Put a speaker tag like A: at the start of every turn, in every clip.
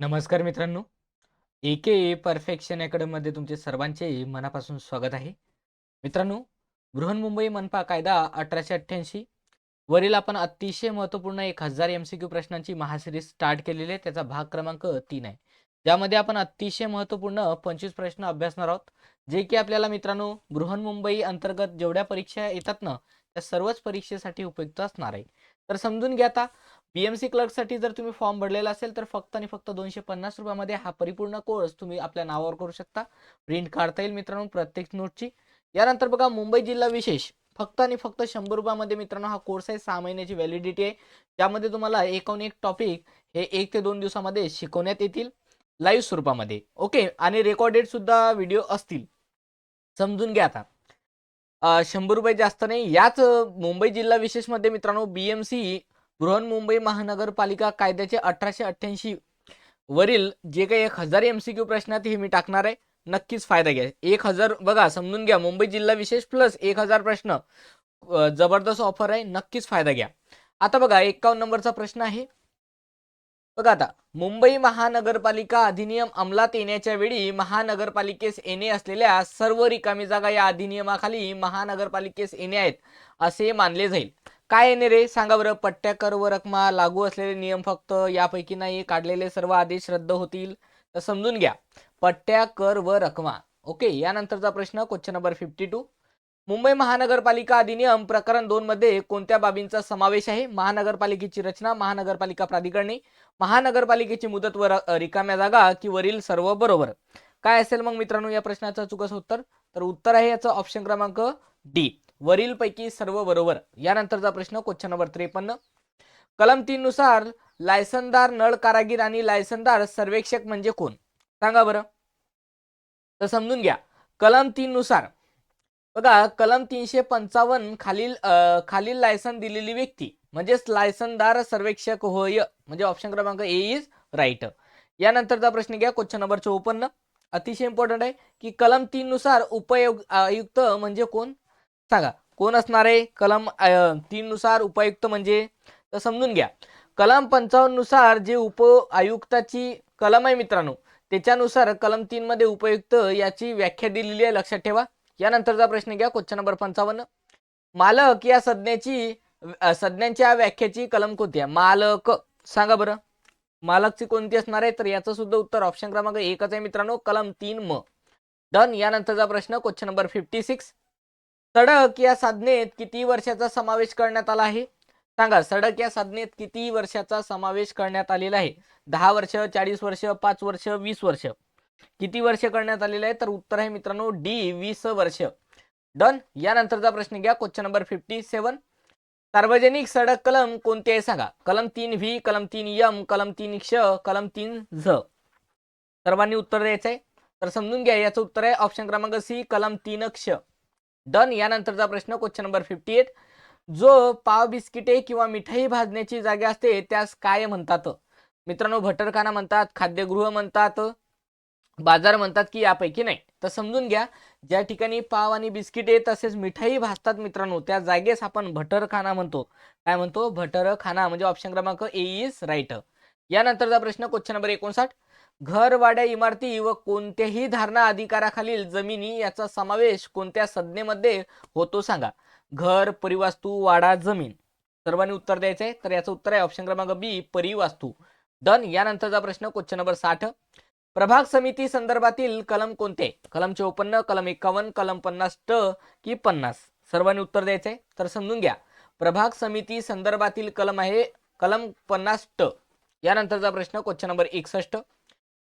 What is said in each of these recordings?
A: नमस्कार मित्रांनो. ए के परफेक्शन अकॅडमीमध्ये तुमचे सर्वांचे मनापासून स्वागत आहे. मित्रांनो बृहन्मुंबई मनपा कायदा अठराशे अठ्ठ्याऐंशी वरील आपण अतिशय महत्त्वपूर्ण एक हजार एम सी क्यू प्रश्नांची महासिरीज स्टार्ट केलेली आहे. त्याचा भाग क्रमांक तीन आहे. ज्यामध्ये आपण अतिशय महत्त्वपूर्ण पंचवीस प्रश्न अभ्यासणार आहोत. जे की आपल्याला मित्रांनो बृहन्मुंबई अंतर्गत जेवढ्या परीक्षा येतात ना त्या सर्वच परीक्षेसाठी उपयुक्त असणार आहे. तर समजून घ्या आता. बीएमसी क्लर्कसाठी जर तुम्ही फॉर्म भरलेला असेल तर फक्त आणि फक्त दोनशे पन्नास रुपयामध्ये हा परिपूर्ण कोर्स तुम्ही आपल्या नावावर करू शकता. प्रिंट काढता येईल मित्रांनो प्रत्येक नोटची यानंतर बघा मुंबई जिल्हा विशेष. फक्त आणि फक्त शंभर रुपयामध्ये मित्रांनो हा कोर्स आहे. सहा महिन्याची व्हॅलिडिटी आहे. त्यामध्ये तुम्हाला एकूण एक टॉपिक हे एक ते दोन दिवसामध्ये शिकवण्यात येतील. लाईव्ह स्वरूपामध्ये. ओके आणि रेकॉर्डेड सुद्धा व्हिडिओ असतील. समजून घ्या आता. शंभर रुपये जास्त नाही. याच मुंबई जिल्हा विशेषमध्ये मित्रांनो बीएमसी बृहन्मुंबई महानगरपालिका कायद्याचे अठराशे अठ्ठ्याऐंशी वरील जे काही एक हजार एम सी क्यू प्रश्न आहेत हे मी टाकणार आहे नक्कीच फायदा घ्या. एक हजार बघा समजून घ्या मुंबई जिल्हा विशेष प्लस एक हजार प्रश्न जबरदस्त ऑफर आहे नक्कीच फायदा घ्या. आता बघा एकावन्न नंबरचा प्रश्न आहे. बघा आता मुंबई महानगरपालिका अधिनियम अंमलात येण्याच्या वेळी महानगरपालिकेस येणे असलेल्या सर्व रिकामी जागा या अधिनियमाखाली महानगरपालिकेस येणे आहेत असे मानले जाईल. काय येणे रे? सांगा बरं. पट्ट्याकर व रकमा लागू असलेले नियम फक्त यापैकी नाही काढलेले सर्व आदेश रद्द होतील. तर समजून घ्या. पट्ट्या कर व रकमा. ओके यानंतरचा प्रश्न question number fifty two Mumbai महानगरपालिका अधिनियम प्रकरण दोन मध्ये कोणत्या बाबींचा समावेश आहे? महानगरपालिकेची रचना महानगरपालिका प्राधिकरणे महानगरपालिकेची मुदत व र- रिकाम्या जागा की वरील सर्व बरोबर? काय असेल मग मित्रांनो या प्रश्नाचं चुकस उत्तर? तर उत्तर आहे याचं ऑप्शन क्रमांक डी वरीलपैकी सर्व बरोबर. यानंतरचा प्रश्न क्वेश्चन नंबर त्रेपन्न. कलम तीन नुसार लायसनदार नळ कारागीर आणि लायसनदार सर्वेक्षक म्हणजे कोण? सांगा बरं. तर समजून घ्या. कलम तीन नुसार बघा कलम तीनशे पंचावन्न खालील खालील लायसन दिलेली व्यक्ती म्हणजेच लायसनदार सर्वेक्षक होय म्हणजे ऑप्शन क्रमांक ए इज राईट यानंतरचा प्रश्न घ्या क्वेश्चन नंबर चौपन्न. अतिशय इम्पॉर्टंट आहे की कलम तीन नुसार उपयोग आयुक्त म्हणजे कोण? सांगा कोण असणार आहे? कलम तीन नुसार उपायुक्त म्हणजे? तर समजून घ्या. कलम पंचावन्ननुसार जे उप आयुक्ताची कलम आहे मित्रांनो त्याच्यानुसार कलम तीन मध्ये उपयुक्त याची व्याख्या दिलेली आहे लक्षात ठेवा. यानंतरचा प्रश्न घ्या क्वेश्चन नंबर पंचावन्न. मालक या संज्ञेची संज्ञांच्या व्याख्याची कलम कोणती आहे? मालक. सांगा बरं. मालकची कोणती असणार आहे? तर याचं सुद्धा उत्तर ऑप्शन क्रमांक एकच आहे मित्रांनो कलम तीन म. डन यानंतरचा प्रश्न क्वेश्चन नंबर फिफ्टी सिक्स सडक या साधनेत किती वर्षाचा समावेश करण्यात आला आहे? सांगा सडक या साधनेत किती वर्षाचा समावेश करण्यात आलेला आहे? दहा वर्ष चाळीस वर्ष पाच वर्ष वीस वर्ष. किती वर्ष करण्यात आलेलं आहे? तर उत्तर आहे मित्रांनो डी वीस वर्ष. डन? यानंतरचा प्रश्न घ्या क्वेश्चन नंबर फिफ्टी सेवन. सार्वजनिक सडक कलम कोणते आहे सांगा? कलम तीन व्ही कलम तीन यम कलम तीन क्ष कलम तीन झ. सर्वांनी उत्तर द्यायचं आहे तर समजून घ्या याचं उत्तर आहे ऑप्शन क्रमांक सी कलम तीन क्ष. डन यानंतरचा प्रश्न क्वेश्चन नंबर फिफ्टी एट जो पाव बिस्किटे किंवा मिठाई भाजण्याची जागा असते त्यास काय म्हणतात? मित्रांनो भटरखाना म्हणतात खाद्यगृह म्हणतात बाजार म्हणतात की यापैकी नाही. तर समजून घ्या ज्या ठिकाणी पाव आणि बिस्किटे तसेच मिठाई भाजतात मित्रांनो त्या जागेस आपण भटरखाना म्हणतो. काय म्हणतो? भटरखाना म्हणजे ऑप्शन क्रमांक ए इज राईट यानंतरचा प्रश्न क्वेश्चन नंबर एकोणसाठ. घर वाड्या इमारती व कोणत्याही धारणा अधिकाराखालील जमिनी याचा समावेश कोणत्या संज्ञेमध्ये होतो सांगा. घर परिवास्तू वाडा जमीन. सर्वांनी उत्तर द्यायचं आहे. तर याचं उत्तर आहे ऑप्शन क्रमांक बी परिवास्तू. डन. यानंतरचा प्रश्न क्वेश्चन नंबर साठ. प्रभाग समिती संदर्भातील कलम कोणते? कलम चौपन्न कलम एकावन्न कलम पन्नास ट की पन्नास. सर्वांनी उत्तर द्यायचे तर समजून घ्या. प्रभाग समिती संदर्भातील कलम आहे. कलम पन्नास ट. यानंतरचा प्रश्न क्वेश्चन नंबर एकसष्ट.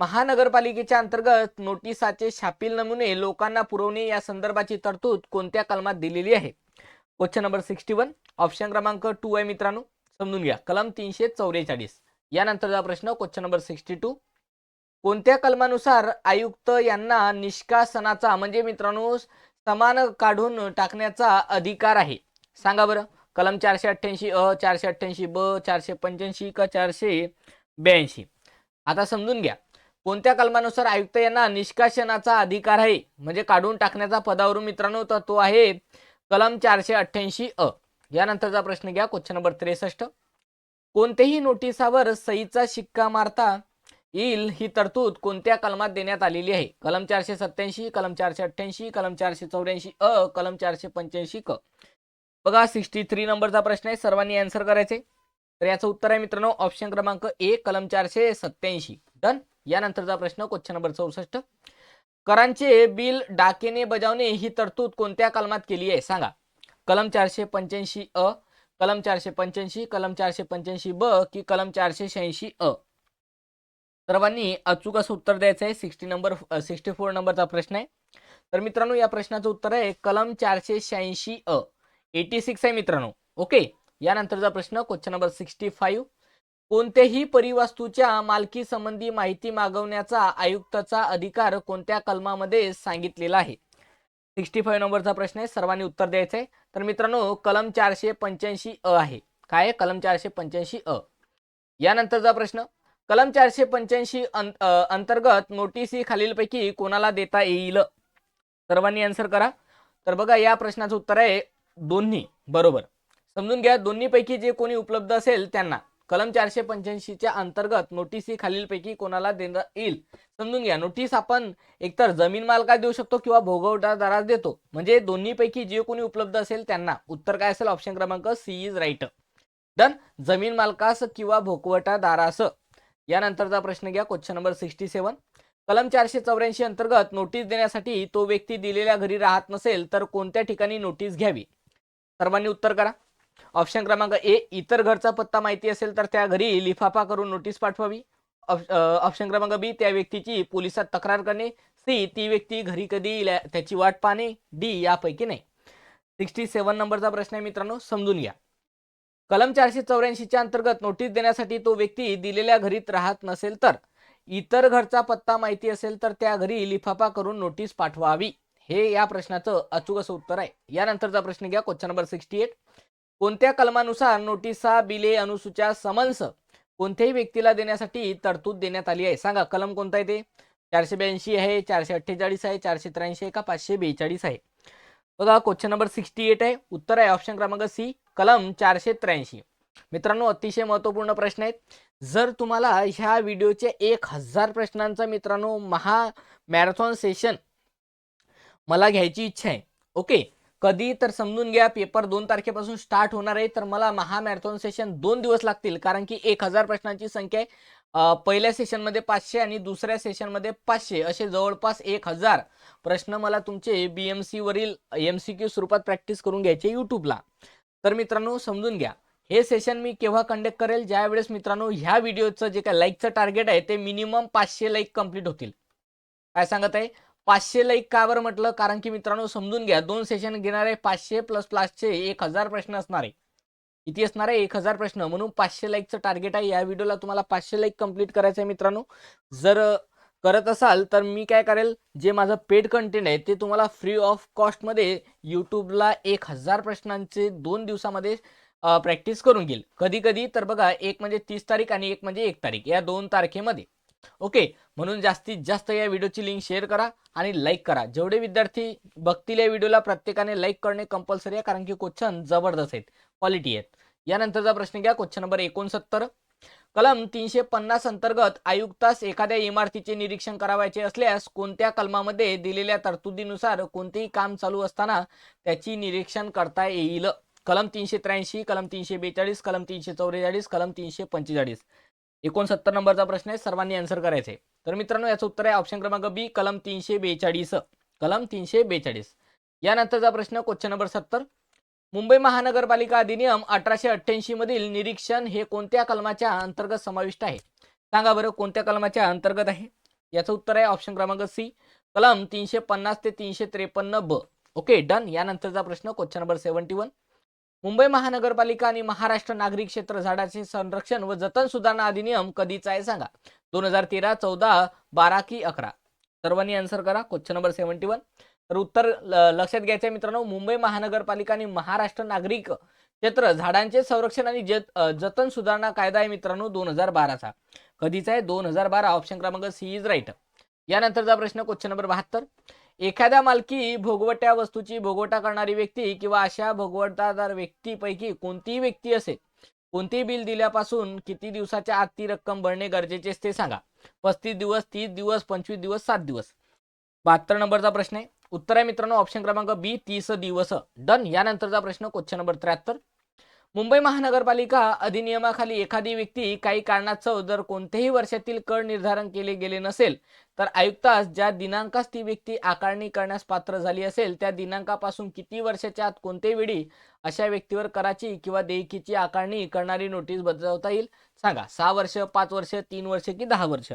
A: महानगरपालिकेच्या अंतर्गत नोटिसाचे छापील नमुने लोकांना पुरवणे या संदर्भाची तरतूद कोणत्या कलमात दिलेली आहे? Question number sixty one option क्रमांक टू आहे मित्रांनो. समजून घ्या. कलम तीनशे चौवेचाळीस यानंतरचा प्रश्न क्वेश्चन नंबर सिक्स्टी टू कोणत्या कलमानुसार आयुक्त यांना निष्कासनाचा म्हणजे मित्रांनो समान काढून टाकण्याचा अधिकार आहे? सांगा बरं. कलम चारशे अठ्ठ्याऐंशी अ चारशे अठ्ठ्याऐंशी ब चारशे पंच्याऐंशी का चारशे ब्याऐंशी. आता समजून घ्या. कोणत्या कलमानुसार आयुक्त यांना निष्कासनाचा अधिकार आहे? म्हणजे काढून टाकण्याचा पदावरून मित्रांनो तर तो आहे कलम चारशे अठ्ठ्याऐंशी अ. यानंतरचा प्रश्न घ्या क्वेश्चन नंबर त्रेसष्ट. कोणत्याही नोटिसावर सहीचा शिक्का मारता येईल ही तरतूद कोणत्या कलमात देण्यात आलेली आहे? कलम चारशे सत्याऐंशी कलम चारशे अठ्ठ्याऐंशी कलम चारशे चौऱ्याऐंशी अ कलम चारशे पंच्याऐंशी क. बघा सिक्स्टी थ्री नंबरचा प्रश्न आहे सर्वांनी आन्सर करायचे? तर याचं उत्तर आहे मित्रांनो ऑप्शन क्रमांक ए कलम चारशे सत्याऐंशी डन यानंतरचा प्रश्न क्वेश्चन नंबर चौसष्ट. करांचे बिल डाकेने बजावणे ही तरतूद कोणत्या कलमात केली आहे? सांगा. कलम चारशे पंच्याऐंशी अ कलम चारशे पंच्याऐंशी कलम चारशे पंच्याऐंशी ब की कलम चारशे शहाऐंशी अ? सर्वांनी अचूक असं उत्तर द्यायचं आहे. सिक्स्टी नंबर सिक्स्टी फोर नंबरचा प्रश्न आहे. तर मित्रांनो या प्रश्नाचं उत्तर आहे कलम चारशे शहाऐंशी अ. एटी सिक्स आहे मित्रांनो. ओके. यानंतरचा प्रश्न क्वेश्चन नंबर सिक्स्टी फाईव्ह. कोणत्याही परिवास्तूच्या मालकी संबंधी माहिती मागवण्याचा आयुक्ताचा अधिकार कोणत्या कलमामध्ये सांगितलेला आहे? सिक्स्टी फाईव्ह नंबरचा प्रश्न आहे. सर्वांनी उत्तर द्यायचं आहे तर मित्रांनो कलम चारशे पंच्याऐंशी अ आहे. काय आहे? कलम चारशे पंच्याऐंशी अ. यानंतरचा प्रश्न. कलम चारशे पंच्याऐंशी अंतर्गत नोटीस ही खालीलपैकी कोणाला देता येईल? सर्वांनी आन्सर करा. तर बघा या प्रश्नाचं उत्तर आहे दोन्ही. बरोबर. समजून घ्या दोन्हीपैकी जे कोणी उपलब्ध असेल त्यांना. कलम चारशे पंच्याऐंशीच्या अंतर्गत नोटीस ही खालीलपैकी कोणाला देण्यात येईल? समजून घ्या नोटीस आपण एकतर जमीन मालकास देऊ शकतो किंवा भोगवटादारास देतो? म्हणजे दोन्हीपैकी जे कोणी उपलब्ध असेल त्यांना. उत्तर काय असेल? ऑप्शन क्रमांक सी इज राईट डन जमीन मालकास किंवा भोगवटादारास यानंतरचा प्रश्न घ्या क्वेश्चन नंबर सिक्स्टी सेवन. कलम चारशे चौऱ्याऐंशी अंतर्गत नोटीस देण्यासाठी तो व्यक्ती दिलेल्या घरी राहत नसेल तर कोणत्या ठिकाणी नोटीस घ्यावी? सर्वांनी उत्तर करा. ऑप्शन क्रमांक ए इतर घरचा पत्ता माहिती असेल तर त्या घरी लिफाफा करून नोटीस पाठवावी. ऑप्शन क्रमांक बी त्या व्यक्तीची पोलिसात तक्रार करणे. सी ती व्यक्ती घरी कधी येईल त्याची वाट पाहणे. डी यापैकी नाही. सिक्स्टी सेवन नंबरचा प्रश्न आहे मित्रांनो समजून घ्या. कलम चारशे चौऱ्याऐंशीच्या अंतर्गत नोटीस देण्यासाठी तो व्यक्ती दिलेल्या घरीत राहत नसेल तर इतर घरचा पत्ता माहिती असेल तर त्या घरी लिफाफा करून नोटीस पाठवावी. हे या प्रश्नाचं अचूक असं उत्तर आहे. यानंतरचा प्रश्न घ्या क्वेश्चन नंबर सिक्स्टी एट. कोणत्या कलमानुसार नोटिसा बिले अनुसूच्या समन्स कोणत्याही व्यक्तीला देण्यासाठी तरतूद देण्यात आली आहे? सांगा कलम कोणता आहे ते? चारशे ब्याऐंशी आहे चारशे अठ्ठेचाळीस आहे चारशे त्र्याऐंशी आहे का पाचशे बेचाळीस आहे? बघा क्वेश्चन नंबर सिक्स्टी एट आहे. उत्तर आहे ऑप्शन क्रमांक सी कलम चारशे त्र्याऐंशी. मित्रांनो अतिशय महत्त्वपूर्ण प्रश्न आहेत. जर तुम्हाला ह्या व्हिडिओचे एक हजार प्रश्नांचा मित्रांनो महा मॅरेथॉन सेशन मला घ्यायची इच्छा आहे. ओके? कधी तर समजून घ्या पेपर दोन तारखेपासून स्टार्ट होणार आहे. तर मला महामॅरेथॉन सेशन दोन दिवस लागतील कारण की एक हजार प्रश्नांची संख्या आहे. पहिल्या सेशनमध्ये पाचशे आणि दुसऱ्या सेशनमध्ये पाचशे. असे जवळपास एक हजार प्रश्न मला तुमचे बी एम सीवरील एम सी क्यू स्वरूपात प्रॅक्टिस करून घ्यायचे यूट्यूबला तर मित्रांनो समजून घ्या. हे सेशन मी केव्हा कंडक्ट करेल? ज्यावेळेस मित्रांनो ह्या व्हिडिओचं जे काय लाईकचं टार्गेट आहे ते मिनिमम पाचशे लाईक कंप्लीट होतील. काय सांगत आहे? पाचशे लाईक का बरं म्हटलं कारण की मित्रांनो समजून घ्या दोन सेशन घेणारे पाचशे प्लस प्लसचे एक हजार प्रश्न असणार. आहे किती असणार? आहे एक हजार प्रश्न. म्हणून पाचशे लाईकचं टार्गेट आहे. या व्हिडिओला तुम्हाला पाचशे लाईक कंप्लीट करायचं आहे मित्रांनो. जर करत असाल तर मी काय करेल जे माझं पेड कंटेंट आहे ते तुम्हाला फ्री ऑफ कॉस्टमध्ये यूट्यूबला एक हजार प्रश्नांचे दोन दिवसामध्ये प्रॅक्टिस करून घेईल. कधी कधी तर बघा एक म्हणजे तीस तारीख आणि एक म्हणजे एक तारीख या दोन तारखेमध्ये. ओके म्हणून जास्तीत जास्त या व्हिडिओची लिंक शेअर करा आणि लाईक करा. जेवढे विद्यार्थी बघतील या व्हिडिओला प्रत्येकाने लाईक करणे कंपल्सरी आहे कारण की क्वेश्चन जबरदस्त आहेत क्वालिटी आहेत. यानंतरचा प्रश्न घ्या क्वेश्चन नंबर एकोणसत्तर. कलम तीनशे पन्नास अंतर्गत आयुक्तास एखाद्या इमारतीचे निरीक्षण करावायचे असल्यास कोणत्या कलमामध्ये दिलेल्या तरतुदीनुसार कोणतेही काम चालू असताना त्याची निरीक्षण करता येईल? कलम तीनशे त्र्याऐंशी कलम तीनशे बेचाळीस कलम तीनशे चौवेचाळीस कलम तीनशे पंचेचाळीस. एकोणसत्तर नंबरचा प्रश्न आहे सर्वांनी आन्सर करायचे तर मित्रांनो याचं उत्तर आहे ऑप्शन क्रमांक बी कलम तीनशे बेचाळीस. कलम तीनशे बेचाळीस. यानंतरचा प्रश्न क्वेश्चन नंबर सत्तर. मुंबई महानगरपालिका अधिनियम अठराशे अठ्ठ्याऐंशी मधील निरीक्षण हे कोणत्या कलमाच्या अंतर्गत समाविष्ट आहे? सांगा बरं कोणत्या कलमाच्या अंतर्गत आहे? याचं उत्तर आहे ऑप्शन क्रमांक सी कलम तीनशे पन्नास ते तीनशे त्रेपन्न ब. ओके डन यानंतरचा प्रश्न question number seventy one Mumbai महानगरपालिका आणि महाराष्ट्र नागरिक क्षेत्र झाडाचे संरक्षण व जतन सुधारणा अधिनियम कधीचा आहे सांगा? दोन हजार तेरा चौदा बारा की अकरा? सर्वांनी आन्सर करा. क्वेश्चन नंबर सेव्हन्टी वन तर उत्तर ल- लक्षात घ्यायचं आहे मित्रांनो मुंबई महानगरपालिका आणि महाराष्ट्र नागरिक क्षेत्र झाडांचे संरक्षण आणि जत जतन सुधारणा कायदा आहे मित्रांनो दोन हजार बाराचा. कधीचा आहे? दोन हजार बारा ऑप्शन क्रमांक सी इज राईट यानंतरचा प्रश्न क्वेश्चन नंबर बहात्तर. एखाद्या मालकी भोगवट्या वस्तूची भोगवटा करणारी व्यक्ती किंवा अशा भोगवटादार व्यक्तीपैकी कोणतीही व्यक्ती असेल कोणतेही बिल दिल्यापासून किती दिवसाच्या आत ती रक्कम भरणे गरजेचे ते सांगा. पस्तीस दिवस तीस दिवस पंचवीस दिवस सात दिवस. बहात्तर नंबरचा प्रश्न आहे. उत्तर आहे मित्रांनो ऑप्शन क्रमांक बी तीस दिवस. डन. यानंतरचा प्रश्न क्वेश्चन नंबर त्र्याहत्तर. मुंबई महानगरपालिका अधिनियमाखाली एखादी व्यक्ती काही कारणास्तव जर कोणत्याही वर्षातील कर निर्धारण केले गेले नसेल तर आयुक्तास ज्या दिनांकास ती व्यक्ती आकारणी करण्यास पात्र झाली असेल त्या दिनांकापासून किती वर्षाच्या आत कोणत्याही वेळी अशा व्यक्तीवर कराची किंवा देयकीची आकारणी करणारी नोटीस बजावता येईल? सांगा. सहा वर्ष पाच वर्ष तीन वर्ष की दहा वर्ष?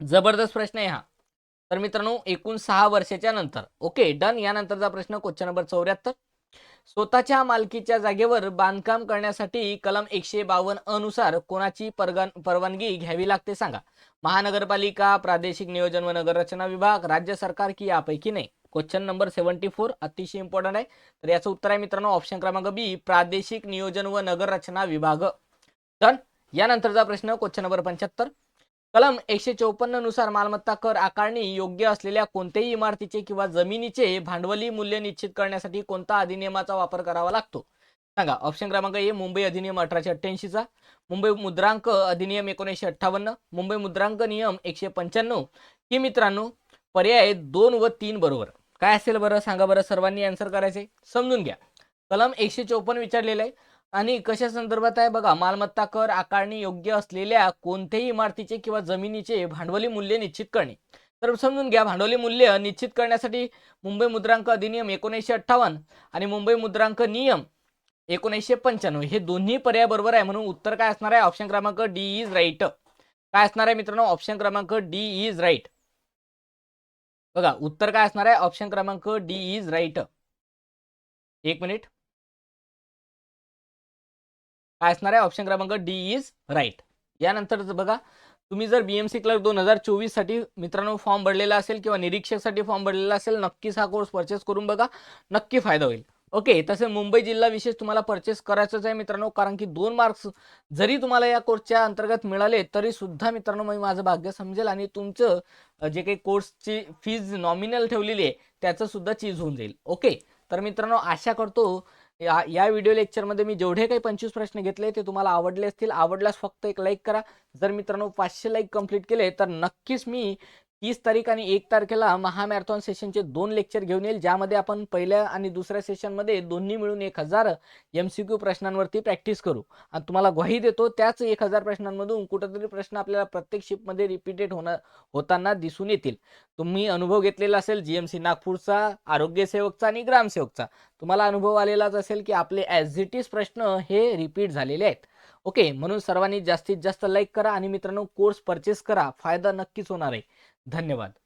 A: जबरदस्त प्रश्न आहे हा. तर मित्रांनो एकूण सहा वर्षाच्या नंतर. Okay done. यानंतरचा प्रश्न क्वेश्चन नंबर चौऱ्याहत्तर. स्वतःच्या मालकीच्या जागेवर बांधकाम करण्यासाठी कलम एकशे बावन्न अनुसार कोणाची परगन परवानगी घ्यावी लागते सांगा. महानगरपालिका प्रादेशिक नियोजन व नगररचना विभाग राज्य सरकार की यापैकी नाही. क्वेश्चन नंबर सेव्हन्टी फोर अतिशय इम्पॉर्टंट आहे. तर याचं उत्तर आहे मित्रांनो ऑप्शन क्रमांक बी प्रादेशिक नियोजन व नगररचना विभाग. डन यानंतरचा प्रश्न क्वेश्चन नंबर पंच्याहत्तर. कलम एकशे चौपन्ननुसार मालमत्ता कर आकारणी योग्य असलेल्या कोणत्याही इमारतीचे किंवा जमिनीचे भांडवली मूल्य निश्चित करण्यासाठी कोणता अधिनियमाचा वापर करावा लागतो? सांगा. ऑप्शन क्रमांक ए मुंबई अधिनियम अठराशे अठ्ठ्याऐंशीचा मुंबई मुद्रांक अधिनियम एकोणीसशे अठ्ठावन्न. मुंबई मुद्रांक नियम एकशे पंच्याण्णव. की मित्रांनो पर्याय दोन व तीन बरोबर. काय असेल बरं? सांगा बरं. सर्वांनी आन्सर करायचे? समजून घ्या. कलम एकशे चौपन्न विचारलेलं आहे. आणि कशा संदर्भात आहे? बघा मालमत्ता कर आकारणी योग्य असलेल्या कोणत्याही इमारतीचे किंवा जमिनीचे भांडवली मूल्य निश्चित करणे. तर समजून घ्या भांडवली मूल्य निश्चित करण्यासाठी मुंबई मुद्रांक अधिनियम एकोणीसशे अठ्ठावन्न आणि मुंबई मुद्रांक नियम एकोणीसशे पंच्याण्णव हे दोन्ही पर्याय बरोबर आहे म्हणून उत्तर काय असणार आहे? ऑप्शन क्रमांक डी इज राईट. काय असणार आहे मित्रांनो? ऑप्शन क्रमांक डी इज राईट. बघा उत्तर काय असणार आहे? ऑप्शन क्रमांक डी इज राईट. एक मिनिट. काय असणार आहे ऑप्शन क्रमांक डी इज राईट यानंतर बघा तुम्ही जर बी एम सी क्लर्क दोन हजार चोवीससाठी मित्रांनो फॉर्म भरलेला असेल किंवा निरीक्षकसाठी फॉर्म भरलेला असेल नक्कीच हा कोर्स परचेस करून बघा. नक्की फायदा होईल. ओके तसे मुंबई जिल्हा विशेष तुम्हाला परचेस करायचंच आहे मित्रांनो कारण की दोन मार्क्स जरी तुम्हाला या कोर्सच्या अंतर्गत मिळाले तरी सुद्धा मित्रांनो मी माझं भाग्य समजेल आणि तुमचं जे काही कोर्सची फीज नॉमिनल ठेवलेली आहे त्याचं सुद्धा चीज होऊन जाईल. ओके तर मित्रांनो आशा करतो या या व्हिडिओ लेक्चरमध्ये मी जेवढे काही पंचवीस प्रश्न घेतले ते तुम्हाला आवडले असतील आवडल्यास फक्त एक लाईक करा. जर मित्रांनो पाचशे लाईक कंप्लीट केले तर नक्कीच मी तीस तारीख आणि एक तारखेला महामॅरेथॉन सेशनचे दोन लेक्चर घेऊन येईल ज्यामध्ये आपण पहिल्या आणि दुसऱ्या सेशनमध्ये दोन्ही मिळून एक हजार एम सी क्यू प्रश्नांवरती प्रॅक्टिस करू. आणि तुम्हाला ग्वाही देतो त्याच एक हजार प्रश्नांमधून कुठंतरी प्रश्न आपल्याला प्रत्येक शिपमध्ये रिपीटेड होणार होताना दिसून येतील. तुम्ही अनुभव घेतलेला असेल जी एम सी नागपूरचा आरोग्य सेवकचा आणि ग्रामसेवकचा. तुम्हाला अनुभव आलेलाच असेल की आपले ॲज इट इज प्रश्न हे रिपीट झालेले आहेत. ओके म्हणून सर्वांनी जास्तीत जास्त लाईक करा आणि मित्रांनो कोर्स परचेस करा. फायदा नक्कीच होणार आहे. धन्यवाद.